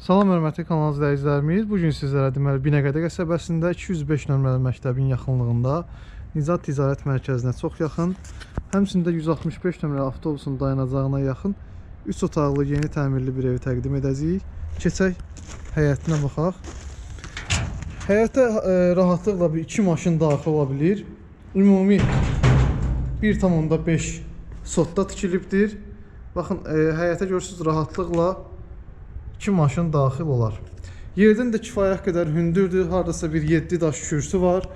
Salam hörmətli kanal izləyicilərimiz. Bu gün sizlərə deməli Binəqədi qəsəbəsində 205 nömrəli məktəbin yaxınlığında Nizat Ticarət Mərkəzinə çox yaxın, həmçində 165 nömrəli avtobusun dayanacağına yaxın 3 otaqlı yeni təmirli bir evi təqdim edəcəyik. Keçək həyətinə baxaq. Həyətə e, rahatlıqla bir 2 maşın daxil ola bilir. Ümumi 1.5 sotda tikilibdir. Baxın, e, həyətə görürsüz rahatlıqla 2 maşın daxil olar. Yerdən də kifayət qədər hündürdür. Hardasa bir 7 daş kürsü var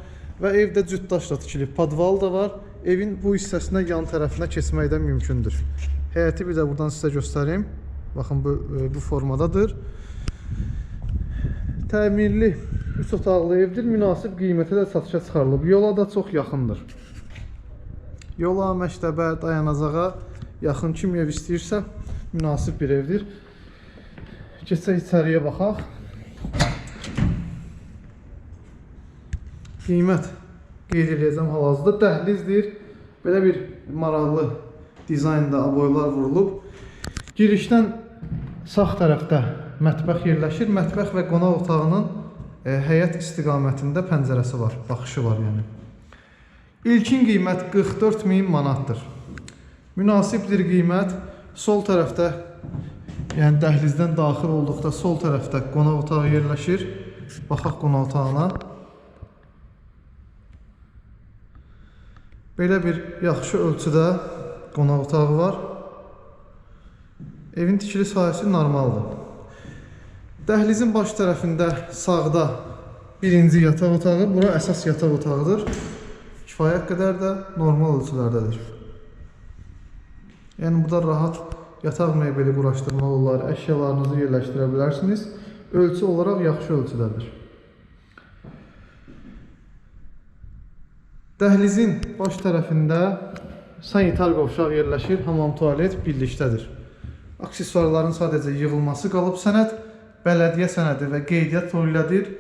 və evdə cüt daşla tikilib. Podval da var. Evin bu hissəsinə yan tərəfinə keçmək də mümkündür. Həyəti bir də buradan sizə göstərim. Baxın bu e, bu formadadır. Təmirli 3 otaqlı evdir. Münasib qiymətə də satışa çıxarılıb. Yola da çox yaxındır. Yola, məktəbə, dayanacağa yaxın kim ev istəyirsə münasib bir evdir. Keçək içəriyə baxaq. Qiymət qeyd edəcəm hal-hazırda dəhlizdir. Belə bir maraqlı dizaynda aboylar vurulub. Girişdən sağ tərəfdə mətbəx yerləşir. Mətbəx və qonaq otağının e, həyət istiqamətində pəncərəsi var, baxışı var yəni. İlkin qiymət 44 min manatdır. Münasibdir qiymət. Sol tərəfdə Yəni dəhlizdən daxil olduqda sol tərəfdə qonaq otağı yerləşir. Baxaq qonaq otağına. Belə bir yaxşı ölçüdə qonaq otağı var. Evin tikili sahəsi normaldır. Dəhlizin baş tərəfində sağda birinci yataq otağı, bura əsas yataq otağıdır. Kifayət qədər də normal ölçülərdədir. Yəni burada rahat yataq mebeli quraşdırmaq olar, əşyalarınızı yerləşdirə bilərsiniz. Ölçü olaraq yaxşı ölçüdədir. Dəhlizin baş tərəfində sanitar qovşaq yerləşir, hamam tualet birlikdədir. Aksesuarların sadəcə yığılması qalıb. Sənəd bələdiyyə sənədi və qeydiyyat tolelədir.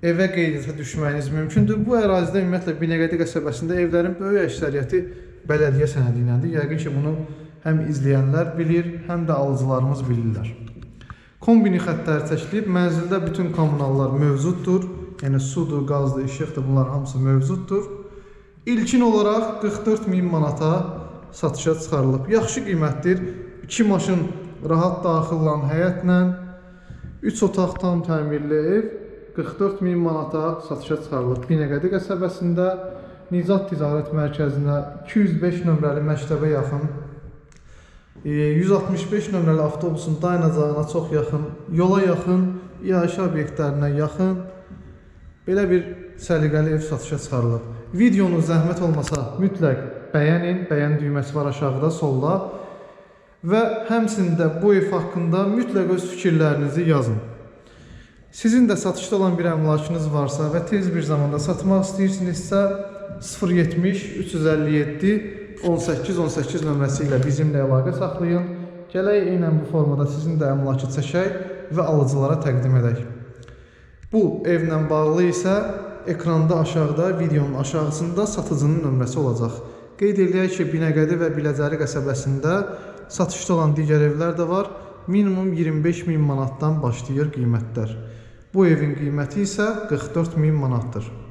Evə qeydiyyata düşməyiniz mümkündür. Bu ərazidə ümumiyyətlə Binəqədi qəsəbəsində evlərin böyük əksəriyyəti bələdiyyə sənədi iləndir. Yəqin ki, bunu həm izləyənlər bilir, həm də alıcılarımız bilirlər. Kombini xəttləri çəkilib, mənzildə bütün kommunallar mövcuddur. Yəni sudur, qazdır, işıqdır, bunlar hamısı mövcuddur. İlkin olaraq 44 min manata satışa çıxarılıb. Yaxşı qiymətdir. 2 maşın rahat daxillan həyətlə 3 otaq tam təmirli ev 44 min manata satışa çıxarılıb. Binəqədi qəsəbəsində Nizat Ticarət Mərkəzinə 205 nömrəli məktəbə yaxın 165 nömrəli avtobusun dayanacağına çox yaxın, yola yaxın, yaşayış obyektlərinə yaxın belə bir səliqəli ev satışa çıxarılıb. Videonu zəhmət olmasa mütləq bəyənin, bəyən düyməsi var aşağıda, solda və həmçində bu ev haqqında mütləq öz fikirlərinizi yazın. Sizin də satışda olan bir əmlakınız varsa və tez bir zamanda satmaq istəyirsinizsə 070 357 18-18 nömrəsi ilə bizimlə əlaqə saxlayın. Gələk eynən bu formada sizin də əmlakı çəkək və alıcılara təqdim edək. Bu evlə bağlı isə ekranda aşağıda, videonun aşağısında satıcının nömrəsi olacaq. Qeyd eləyək ki, Binəqədi və Biləcəri qəsəbəsində satışda olan digər evlər də var. Minimum 25 min manatdan başlayır qiymətlər. Bu evin qiyməti isə 44 min manatdır.